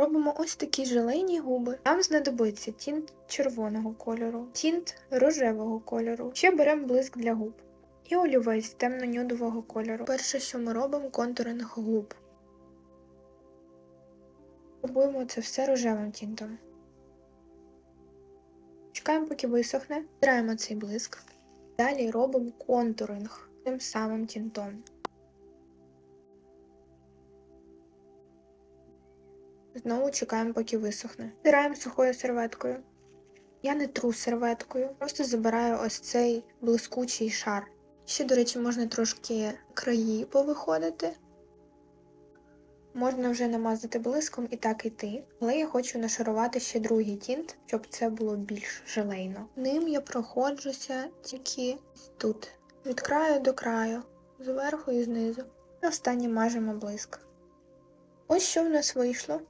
Робимо ось такі желейні губи. Нам знадобиться тінт червоного кольору, тінт рожевого кольору. Ще беремо блиск для губ. І олівець темно-нюдового кольору. Перше, що ми робимо, контуринг губ. Фарбуємо це все рожевим тінтом. Чекаємо, поки висохне. Збираємо цей блиск. Далі робимо контуринг тим самим тінтом. Знову чекаємо, поки висохне. Стираємо сухою серветкою. Я не тру серветкою, просто забираю ось цей блискучий шар. Ще, до речі, можна трошки краї повиходити. Можна вже намазати блиском і так іти, але я хочу нашарувати ще другий тінт, щоб це було більш желейно. Ним я проходжуся тільки тут, від краю до краю, зверху і знизу. І останнє мажемо блиск. Ось що в нас вийшло.